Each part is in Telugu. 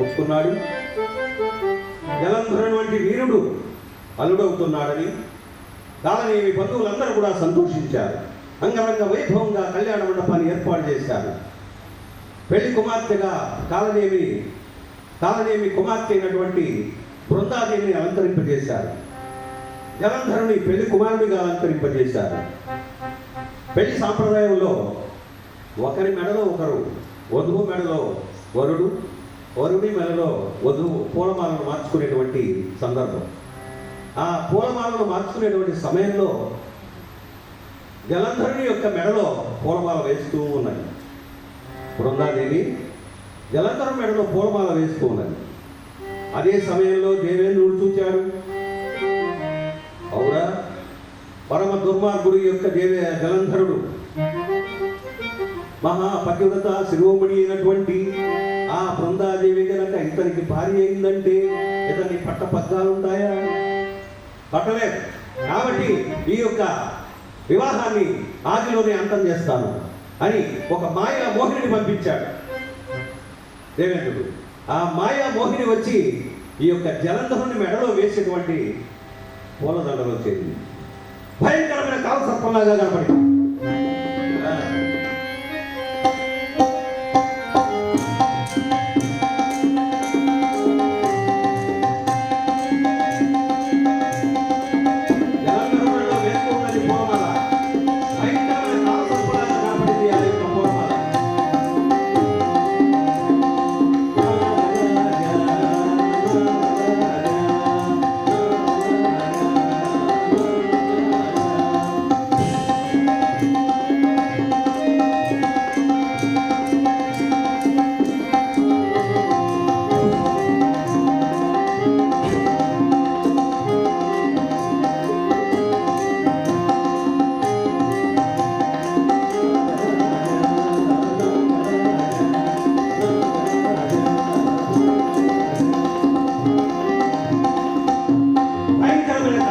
ఒప్పుకున్నాడు. జలంధరుడు వంటి వీరుడు అల్లుడవుతున్నాడని కాలనేమి బంధువులందరూ కూడా సంతోషించారు. అంగరంగ వైభవంగా కళ్యాణ మండపాన్ని ఏర్పాటు చేశారు. పెళ్ళి కుమార్తెగా కాలనేమి కాలనేమి కుమార్తె అయినటువంటి బృందాదేవిని అలంకరింపజేశారు. జలంధరుని పెళ్ళి కుమారుడిగా అలంకరింపజేశారు. పెళ్ళి సాంప్రదాయంలో ఒకరి మెడలో ఒకరు వధువు మెడలో వరుడు వరుడి మెడలో వధువు పూలమాలను మార్చుకునేటువంటి సందర్భం. ఆ పూలమాలను మార్చుకునేటువంటి సమయంలో జలంధరుని యొక్క మెడలో పూలమాల వేస్తూ ఉన్నది. బృందాదేవి జలంధరం మెడలో పూలమాల వేస్తూ ఉన్నది. అదే సమయంలో దేవేంద్రుడు చూచాడు. అవురా పరమ దుర్మార్గుడి యొక్క దేవే జలంధరుడు. మహాపతివ్రత శిరోమణి అయినటువంటి ఆ బృందాదేవి కనుక ఇతనికి భార్య అయిందంటే ఇతని పట్ట పగ్గాలు ఉంటాయా? పట్టలేదు కాబట్టి ఈ యొక్క వివాహాన్ని ఆదిలోనే అంతం చేస్తాను అని ఒక మాయా మోహిని పంపించాడు. దేవేంద్రుడు ఆ మాయా మోహిని వచ్చి ఈ యొక్క జలంధరుని మెడలో వేసేటువంటి పూలదండలో చేరింది. భయంకరమైన కాలసర్పంలాగా కనపడింది.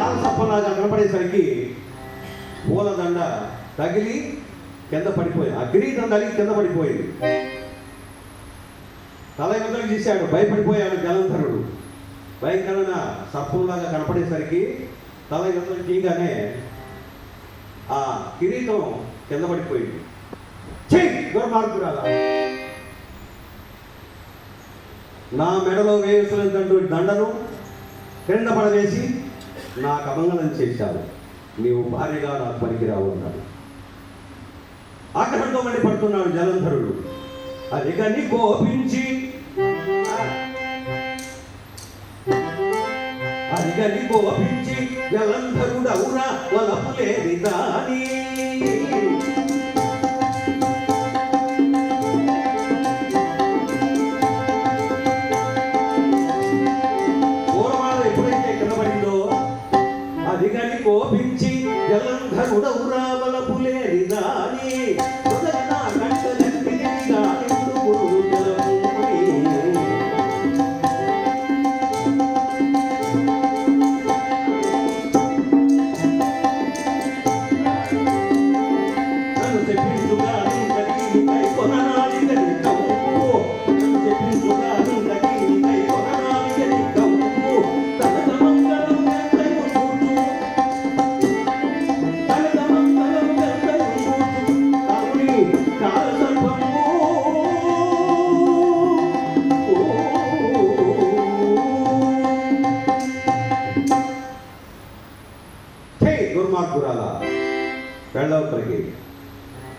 భయంకరమైన కాల కనపడేసరికి పూలదండ తగిలి కింద పడిపోయింది అగ్నిదండ తగిలి కింద పడిపోయింది. తల ఎదురు చేశాడు భయపడిపోయాడు జలంధరుడు. భయంకరమైన సర్పంలాగా కనపడేసరికి తల ఎదురు చేయగానే ఆ కిరీటం కింద పడిపోయింది. చెయ్యి దుర్మార్గురాలా! నా మెడలో వేసినటువంటి దండను క్రింద పడవేసి నాకు అమంగళం చేశావు నీవు భార్యగా నాకు పనికిరావు అన్నాడు ఆకలితో మండి పడుతున్నాడు జలంధరుడు. అది కానీ కోపించి. అది కానీ కోపించి. జలంధరుడు అవునా వలపులేది దాని. దుర్మార్గురాలా వెళ్ళవతలకి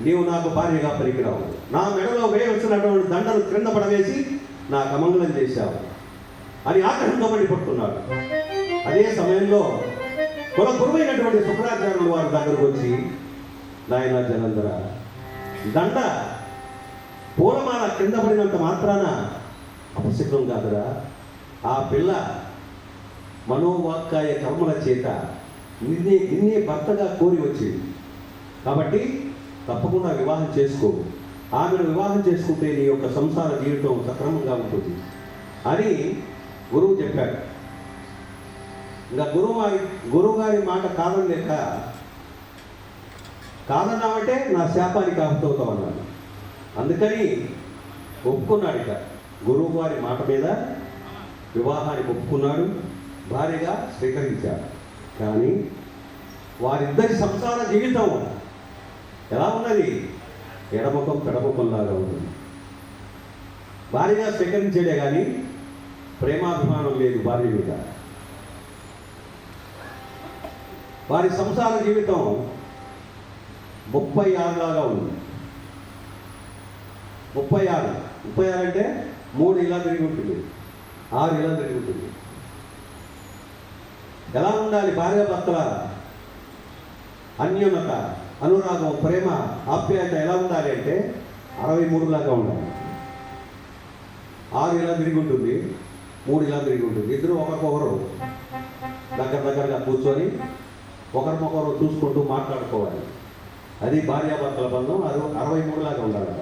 నీవు నాకు భార్యగా పనికిరావు నా మెడలో వేయవలసినటువంటి దండలు క్రింద పడవేసి నాకు అమంగళం చేశావు అని ఆగ్రహంతో పడిపడుతున్నాడు అదే సమయంలో కుల గురువైనటువంటి శుక్రాచార్యులు వారి దగ్గరకు వచ్చి నాయన జనందర దండ పూలమాల క్రింద పడినంత మాత్రాన అపశకునం కాదురా. ఆ పిల్ల మనోవాక్కాయ కర్మల చేత నిన్నే నిన్నే భర్తగా కోరి వచ్చింది. కాబట్టి తప్పకుండా వివాహం చేసుకో. ఆమెను వివాహం చేసుకుంటే నీ యొక్క సంసార జీవితం సక్రమంగా ఉంటుంది. అని గురువు చెప్పాడు. ఇంకా గురువు గారి గురువు గారి మాట కాదని లేక కాదన్నామంటే నా శాపానికి ఆపుతవుతావు అన్నాడు అందుకని ఒప్పుకున్నాడు ఇక. గురువు గారి మాట మీద వివాహానికి ఒప్పుకున్నాడు. భారీగా స్వీకరించాడు. కానీ వారిద్దరి సంసార జీవితం ఎలా ఉన్నది? ఎడముఖం పెడముఖంలాగా ఉంటుంది. భార్యగా స్వీకరించేదే కానీ ప్రేమాభిమానం లేదు భార్య మీద. వారి సంసార జీవితం ముప్పై ఆరులాగా ఉంది. ముప్పై ఆరు. ముప్పై ఆరు అంటే మూడు ఇలా తిరిగి ఉంటుంది. ఆరు ఇలా తిరిగి ఉంటుంది. ఎలా ఉండాలి భార్య భర్తల అన్యోన్యత అనురాగం ప్రేమ ఆప్యాయత ఎలా ఉండాలి అంటే అరవై మూడు లాగా ఉండాలి. ఆరు ఇలా తిరిగి ఉంటుంది మూడు ఇలా తిరిగి ఉంటుంది. ఇద్దరు ఒకరికొకరు దగ్గర దగ్గరగా కూర్చొని ఒకరినొకరు చూసుకుంటూ మాట్లాడుకోవాలి. అది భార్యాభర్తల బంధం అది అరవై మూడు లాగా ఉండాలి.